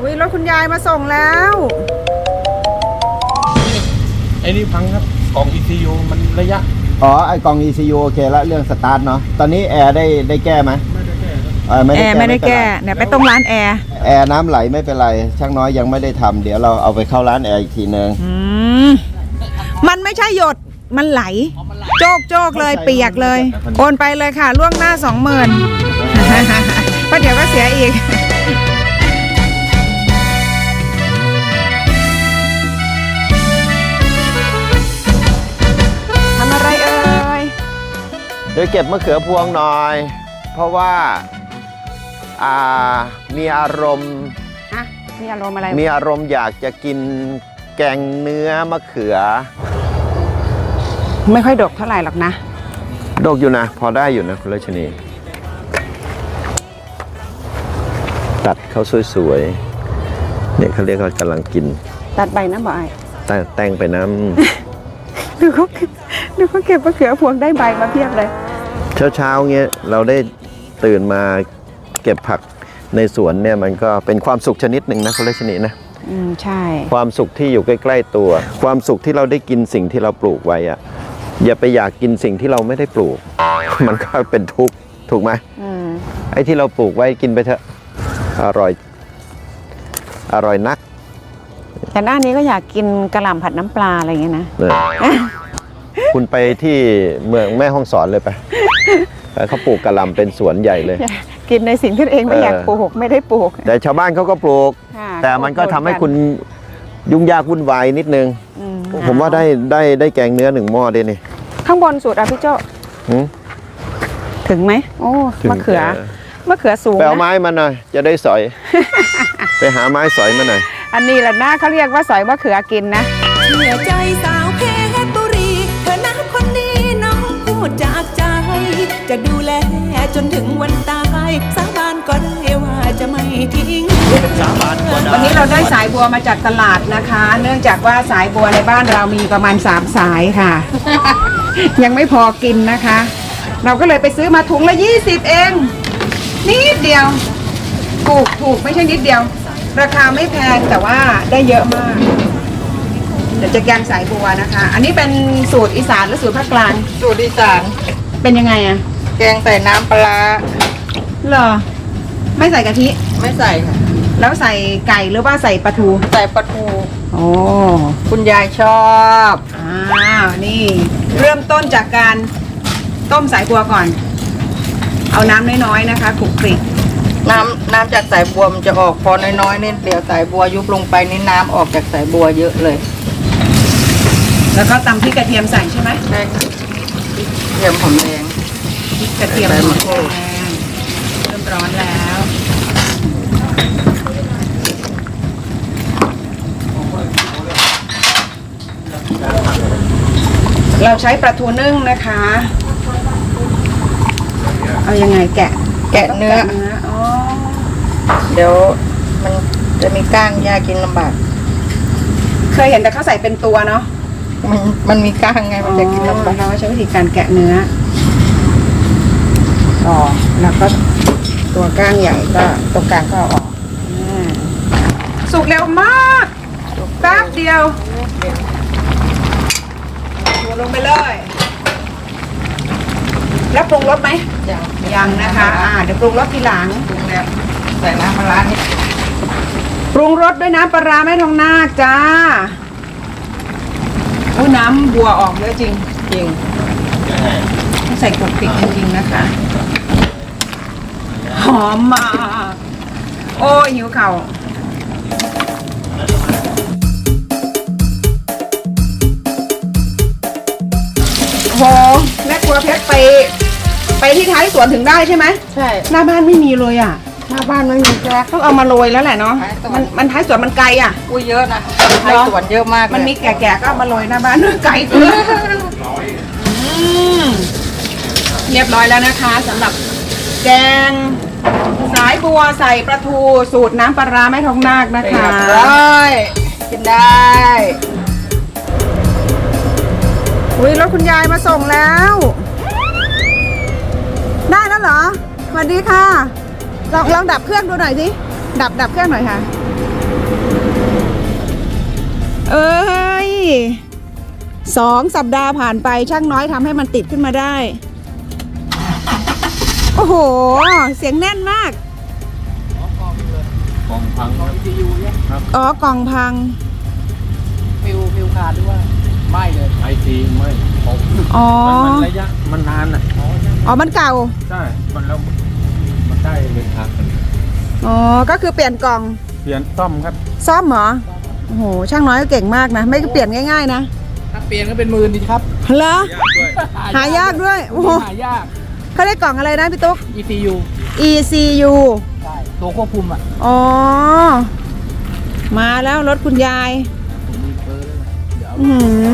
อุ้ยรถคุณยายมาส่งแล้ว ไอ้นี่พังครับกล่อง ECU มันระยะอ๋อไอกล่อง ECU โอเคละเรื่องสตาร์ทเนาะตอนนี้แอร์ได้ได้แก้ไหมไม่ได้แก้ครับเออไม่แอได้ร์แก้ไม่ได้แก้เป็นรเนี่ยไปตรงร้านแอร์แอร์น้ำไหลไม่เป็นไร ช่างน้อยยังไม่ได้ทำเดี๋ยวเราเอาไปเข้าร้านแอร์อีกทีนึง อืมมันไม่ใช่หยดมันไหล โจกโจกเลยเข้าใจเปียกเลยมันโอนไปเลยค่ะ ล่วงหน้าสองหมื่นเพราะเดี๋ยวก็เสียอีก เดี๋ยวเก็บมะเขือพวงหน่อย เพราะว่าอ่ามีอารมณ์ฮะมีอารมณ์อะไรมีอารมณ์อยากจะกินแกงเนื้อมะเขือ ไม่ค่อยดกเท่าไหร่หรอกนะดกอยู่นะ พอได้อยู่นะคุณรัชนี ตัดเขาสวยๆเนี่ยเขาเรียกว่ากำลังกินตัดใบนะบ่อยแต่แต่งไปน้ดูเขาเก็บดูเขาเก็บมะเขือพวงได้ใบมาเพียบเลยำเช้าๆเงี้ยเราได้ตื่นมาเก็บผักในสวนเนี่ยมันก็เป็นความสุขชนิดหนึ่งนะคุณรัชนีนะอืมใช่ ความสุขที่อยู่ใกล้ๆตัว ความสุขที่เราได้กินสิ่งที่เราปลูกไว้อะอย่าไปอยากกินสิ่งที่เราไม่ได้ปลูก มันก็เป็นทุกข์ถูกไหมอืมไอ้ที่เราปลูกไว้กินไปเถอะอร่อย อร่อยนักแต่หน้านี้ก็อยากกินกระหล่ำผัดน้ำปลาอะไรอย่างเงี้ยนะ เนี่ย คุณไปที่เมืองแม่ห้องสอนเลยไปไป เขาปลูกกระหลำเป็นสวนใหญ่เลย กินในสิ่งที่ตัวเองไม่เออออยากปลูกไม่ได้ปลูก แต่ชาวบ้านเขาก็ปลูกค่ะแต่มันก็ทำให้คุณยุ่งยากวุ่นวายนิดนึงอืผมว่าได้ได้ได้แกงเนื้อหนึ่งหม้อด้วยนี่ ข้างบนสุดอะพี่โจหืมถึงไหมโอ้มะเขือถึงมะเขือสูงไปเอานะไม้มาหน่อยจะได้สอย ไปหาไม้สอยมาหน่อยอันนี้แหละนะเขาเรียกว่าสอยมะเขือกินนะเชื่อใจสาวเพชรบุรีเธอนะคนนี้น้องพูดจากใจ จะดูแลจนถึงวันตายสาบานก็ได้ว่าจะไม่ทิ้งวันนี้เราได้สายบัวมาจากตลาดนะคะ เนื่องจากว่าสายบัวในบ้านเรามีประมาณ3สายค่ะ ยังไม่พอกินนะคะ เราก็เลยไปซื้อมาถุงละ 20 เอง นิดเดียว ถูกถูกไม่ใช่นิดเดียว ราคาไม่แพงแต่ว่าได้เยอะมากเดี๋ยวจะแกงสายบัวนะคะ อันนี้เป็นสูตรอีสานหรือสูตรภาคกลาง สูตรอีสาน เป็นยังไงอะ แกงใส่น้ำปลาร้าเหรอ ไม่ใส่กะทิ ไม่ใส่ค่ะ แล้วใส่ไก่หรือว่าใส่ปลาทู ใส่ปลาทูโอ้คุณยายชอบอ้าวนี่ เริ่มต้นจากการต้มสายบัวก่อน เอาน้ำน้อยๆนะคะคลุกคลิกน้ำน้ำจากสายบัวมันจะออกพอน้อยๆนี่เดี๋ยวสายบัวยุบลงไปนี่น้ำออกจากสายบัวเยอะเลย แล้วก็ตำพริกกระเทียมใส่ใช่ไหมใช่ค่ะเทียมหอมแดงพริ กกระเทียมใส่หอมะมกรูแดดงเริ่มร้อนแล้วเราใช้ปลาทูนึ่งนะคะ เอายังไงแกะแกะเนื้อเนื้ออ๋อ เดี๋ยวมันจะมีก้างยากกินลำบาก เคยเห็นแต่เขาใส่เป็นตัวเนาะ มันมันมีก้างไง มันจะกินลำบากเราใช้วิธีการแกะเนื้อ ออกแล้วก็ตัวก้างใหญ่ก็ตรงกลางก็เอาออกอ่าสุกเร็วมากแป๊บเดียวตัวลงไปเลย แล้วปรุงรสไหมอย่างยังนะคะ อ่าเดี๋ยวปรุงรสทีหลัง ปรุงแล้วใส่น้ำปลาร้านิดปรุงรสด้วยน้ำปลาร้าแม่ทองนาคจ้าโอ้ยน้ำบัวออกเยอะจริงจริงใส่กลุกปิกจริงๆนะคะ หอมมาก โอ้ยหิวเข่าโหแม่ครัวเพชรไป ไปที่ท้ายสวนถึงได้ใช่ไหม ใช่ หน้าบ้านไม่มีเลยอะ หน้าบ้านไม่มีแจ๊กต้องเอามาโรยแล้วแหละเนาะ ท้ายสวน มันมันท้ายสวนมันไกลอะ อุ้ยเยอะนะไทยสวนเยอะมากเลยมันมีแก่ๆก็เอามาโรยหน้าบ้านไกลเกินอืมเรียบร้อยแล้วนะคะสำหรับแกงสาย บัวใส่ปลาทูสูตรน้ำปลาร้าแม่ทองนาคนะคะ ได้กินได้อุ้ยรถคุณยายมาส่งแล้ว ได้แล้วเหรอสวัสดีค่ะ ลองลองดับเครื่องดูหน่อยสิดับดับเครื่องหน่อยค่ะ เอ้ยสองสัปดาห์ผ่านไปช่างน้อยทำให้มันติดขึ้นมาได้ โอ้โห เสียงแน่นมาก กองพังครับอ๋อกล่องพัง ฟิวฟิวขาดด้วยไม่เลยไอซีไม่ผมอ๋อมันมันระยะมันนานอะอ๋อ มันเก่า ใช่มันแล้วมันได้เลยครับอ๋อ ก็คือเปลี่ยนกล่อง เปลี่ยนซ่อมครับ ซ่อมเหรอ โอ้โห ช่างน้อยก็เก่งมากนะ ไม่เปลี่ยนง่ายๆนะ ถ้าเปลี่ยนก็เป็นหมื่นดีครับเหรอยากด้วยหายากด้วย โอ้โหหายากเขาได้กล่องอะไรนะพี่ตุ๊ก ECU ECU ใช่ตัวควบคุมอะอ๋อ มาแล้วรถคุณยายอื้อหือ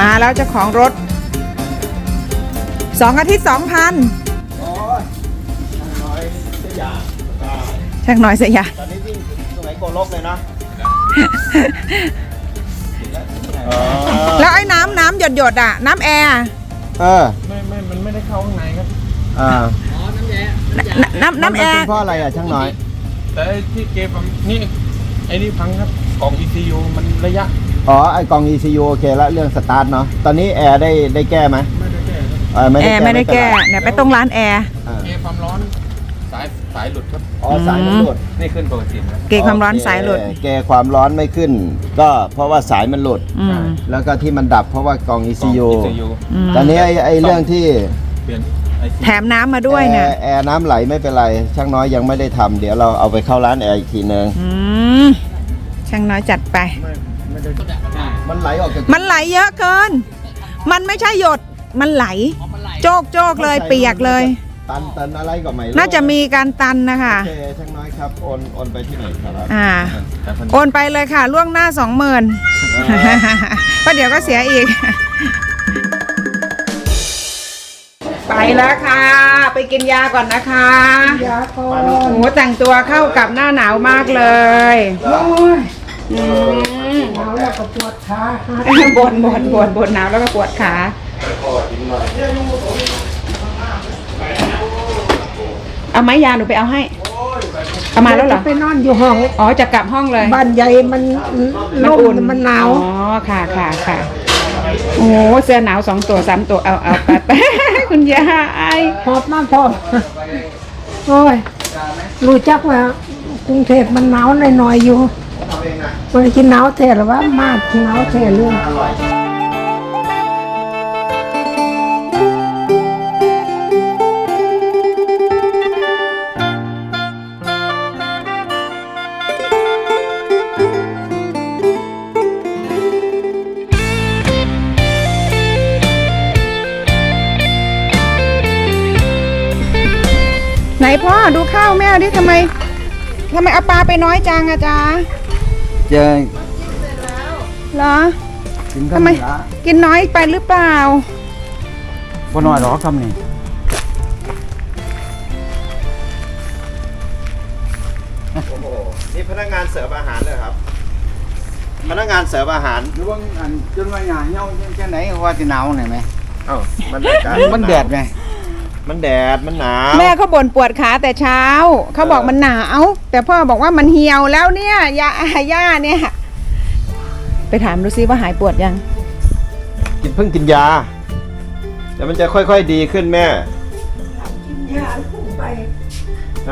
มาแล้วเจ้าของรถสองอาทิตย์สองพันช่างน้อยเสียยาตอนนี้วิ่งถึงตรงไหนโกลกเลยเนาะแล้วไอ้น้ำน้ำหยดหยดๆอะ น้ำแอร์อะเออ เข้าข้างในครับอ่านน้ำน้ำแอมันร์เป็นเพราะอะไรอะช่างน้อย แต่ไอ้ที่เก็บอะนี่ไอ้นี่พังครับกล่อง ECU มันระยะ อ๋อไอกล่อง ECU โอเคละเรื่องสตาร์ทเนาะตอนนี้แอร์ได้ได้แก้ไหมไม่ได้แก้ครับเออไม่แอได้ร์แก้ไม่ได้แก้เป็นรเนี่ยไปตรงร้านแอร์ อ่าเอความร้อนสายสายหลุดครับอ๋อสายมันหลุด นี่ขึ้นปกตินะ เกความร้อนโเคสายหลุดแก้ความร้อนไม่ขึ้น ก็เพราะว่าสายมันหลุด อืม แล้วก็ที่มันดับเพราะว่ากล่องกล่อง ECU ECU อืมตอนนี้ไอ้ไอ้เรื่องที่ เปลี่ยนไอซีแถมน้ำมาด้วยเนี่ยแอร์แอร์น้ำไหลไม่เป็นไร ช่างน้อยยังไม่ได้ทำเดี๋ยวเราเอาไปเข้าร้านแอร์อีกทีนึงอืมช่างน้อยจัดไป ไม่ไม่ได้มันไหลออกจากมันไหลเยอะเกิน มันไม่ใช่หยด มันไหล โจกโจกเลยเปียกเลย ตันตันอะไรก็ไม่รู้น่าจะมีการตันนะคะ โอเคช่างน้อยครับโอนโอนไปที่ไหนครับอ่า แต่พันโอนไปเลยค่ะล่วงหน้าสองหมื่นเพราะเดี๋ยวก็เสียอีก แล้วค่ะ ไปกินยาก่อนนะคะยาก่อนโอ้โหแต่งตัวเข้ากับหน้าหนาวมากเลยโอ้ยหนาวแล้วก็ปวดขาบนบนบนบนหนาวแล้วก็ปวดขาเอาไหมยาหนูไปเอาให้เอามาแล้วเหรอไปนอนอยู่ห้อง อ๋อจะกลับห้องเลย บ้านใหญ่มันมันลอุ่มนมันหนาว อ๋อค่ะค่ะค่ะ โอ้เสื้อหนาวสองตัวสามตัวเอาเอาไปไปคุณยายพอบมากพอโอ้ยรู้จักว่ากรุงเทพมันหนาวหน่อยๆอยู่มันกินหนาวแท้หรือว่า มากหนาวแท้เรื่อง ไหนพ่อดูข้าวแม่ดิทำไมทำไมเอาปลาไปน้อยจังอะจ๊ะเจอเหรอกินทำไม กินน้อยไปหรือเปล่าบ่น้อยหรอกคำนี้นี่พนักงานเสิร์ฟอาหารเลยครับ พนักงานเสิร์ฟอาหารหรือว่าอันจนว่าหยาเหี่ยวแค่ไหนว่าสิหนาวไหนไหมเอ้ามันอากาศมันแดดไห มมันแดดมันหนาวแม่เขาบ่นปวดขาแต่เช้าเขาบอกมันหนาวแต่พ่อบอกว่ามันเหี่ยวแล้วเนี่ยยาย่าเนี่ย ไปถามดูซิว่าหายปวดยัง กินเพิ่งกินยาเดี๋ยวมันจะค่อยๆดีขึ้นแม่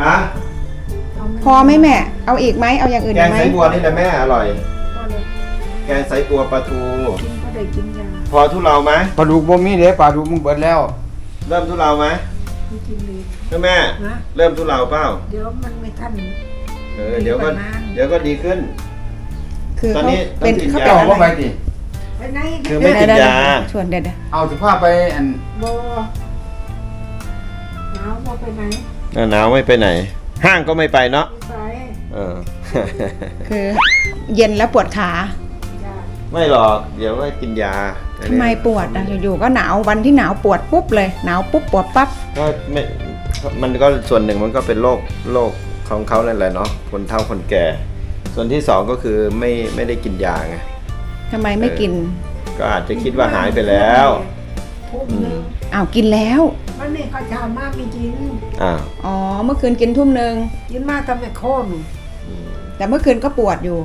ฮะพอไหมแม่ เอาอีกไหมเอาอย่างอื่นแกอีงกไหมไสบัวนี่แหละแม่อร่อยแกงไสบัวปลาทูพอทุเราไหมปลาดุกบ่มีเด้ปลาดุกมันเบิดแล้ว เริ่มทุเราไหมใช่แม่เริ่มทุเราเปล่าเดี๋ยวมันไม่ทัน เออเดี๋ยวก็ดีกว่านั้นเดี๋ยวก็ดีขึ้น คือตอนเขานี้เป็นต้องกินเขายเป็นเจ้าอะบ่ไปไรติไปไหนคือไม่กินยา ชวนเด็ดเอาสิพาไปอันบ่หนาวบ่ไปไหนหนาวไม่ไปไหน ห้างก็ไม่ไปเนาะไปเออ คือ เย็นแล้วปวดขา ไม่หรอกเดี๋ยวก็กินยาอันทำนี้ไมปวดอะอยู่ๆก็หนาววันที่หนาวปวดปุ๊บเลย หนาวปุ๊บปวดปั๊บก็ไม่มันก็ส่วนหนึ่งมันก็เป็นโรคโรคของเขานั่นแหละเนาะคนเฒ่าคนแก่ ส่วนที่สองก็คือไม่ไม่ได้กินยาไงทำไมไม่กินก็อาจจะคิดว่าหายไปแล้วพุ่มหนึงอ้าวกินแล้ว มันนี่เขาจะเอามาไม่กินอ้าวอ๋อเมื่อคืนกินทุ่มหนึ่งกินมาทำไมโค่นแต่เมื่อคืนก็ปวดอยู่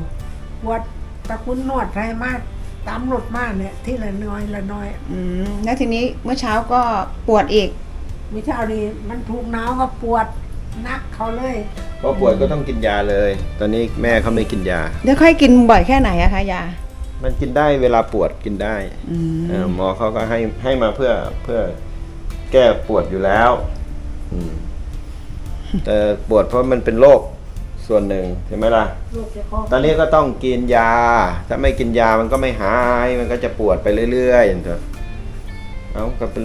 ปวด ตะคุณนวดให้มากตามรถมากเนี่ย ที่ละน้อยละน้อยอืมแล้วทีนี้เมื่อเช้าก็ปวดอีกมิเช้าดีมันถูกหนาวก็ปวดนักเขาเลยพอป่วยก็ต้องกินยาเลย ตอนนี้แม่เขาไม่กินยา แล้วค่อยกินบ่อยแค่ไหนอะคะยา มันกินได้เวลาปวดกินได้อืมเออหมอเขาก็ให้ให้มาเพื่อเพื่อแก้ปวดอยู่แล้ว อืมแต่ปวดเพราะมันเป็นโรค ส่วนหนึ่งใช่ไหมล่ะ ลูกจะคอตอนนี้ก็ต้องกินยา ถ้าไม่กินยามันก็ไม่หาย มันก็จะปวดไปเรื่อยๆอย่างเถอะเอาก็เป็น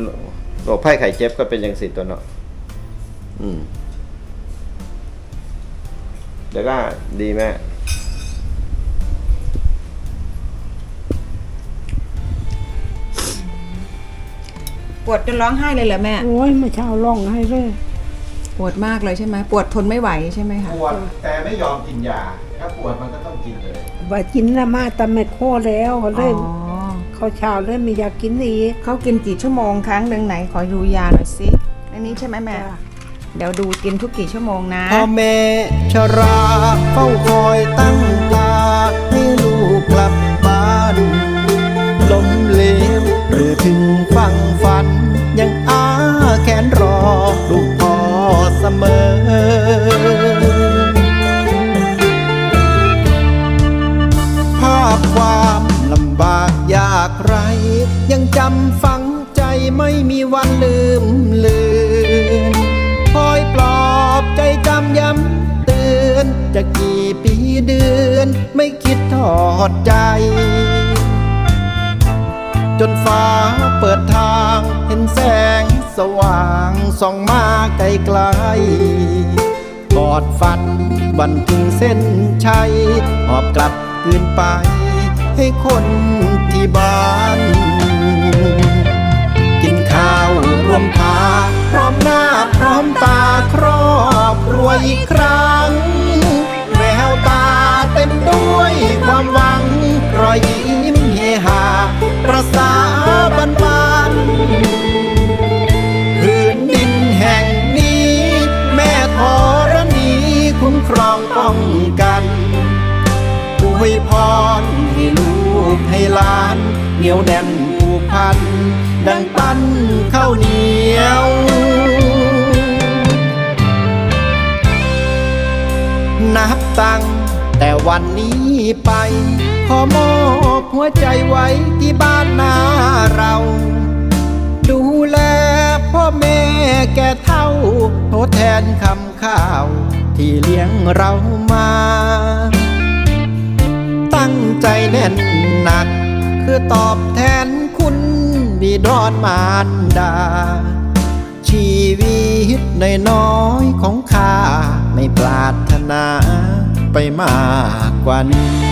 โรคไข้ไข้เจ็บก็เป็นอย่างสิตัวเนาะอืมเดี๋ยวก็ดีแม่ปวดจนร้องไห้เลยเหรอแม่ โอ้ยเมื่อเช้าร้องให้เลย ปวดมากเลยใช่ไหมปวดทนไม่ไหวใช่ไหมคะปวดแต่ไม่ยอมกินยา ถ้าปวดมันก็ต้องกินเลยว่ากินละมาตะเม็ดโคแล้วก็เลยอ๋อเขาเช้าเลยไม่อยากกินอีกเขากินกี่ชั่วโมงครั้งหนึ่งไหนขอดูยาหน่อยสิอันนี้ใช่ไหมแม่จ้ะเดี๋ยวดูกินทุกกี่ชั่วโมงนะพ่อแม่ชราเฝ้าคอยตั้งตาให้ลูกกลับบ้านล้มเหลวหรือถึงฟังฝันยังอาแขนรอลูกพ่อเส มอ ภาพความลำบากยากไร ยังจำฝังใจไม่มีวันลืมเลือนคอยปลอบใจจำย้ำเตือนจะกี่ปีเดือนไม่คิดทอดใจจนฟ้าเปิดทางเห็นแสงสว่าง ส่องมาไกลไกลๆกอดฝันวันถึงเส้นชัยหอบกลับคืนไปให้คนที่บ้าน กินข้าวรวมพาพร้อมหน้าพร้อมตาครอบครัวอีกครั้งแววตาเต็มด้วยความหวัง รอยยิ้มเฮฮาประสาบันบาน ป้องกันอวยพรให้ลูกให้หลานเหนียวแน่นผูกพัน ดังปั้นข้าวเหนียวนับตั้งแต่วันนี้ไปขอมอบหัวใจไว้ที่บ้านนาเรา ดูแลพ่อแม่แก่เท่าทดแทนคำข้าว ที่เลี้ยงเรามา ตั้งใจแน่นหนัก คือตอบแทนคุณบิดอนมารดา ชีวิตในน้อยของข้าไม่ปรารถนาไปมากกว่านี้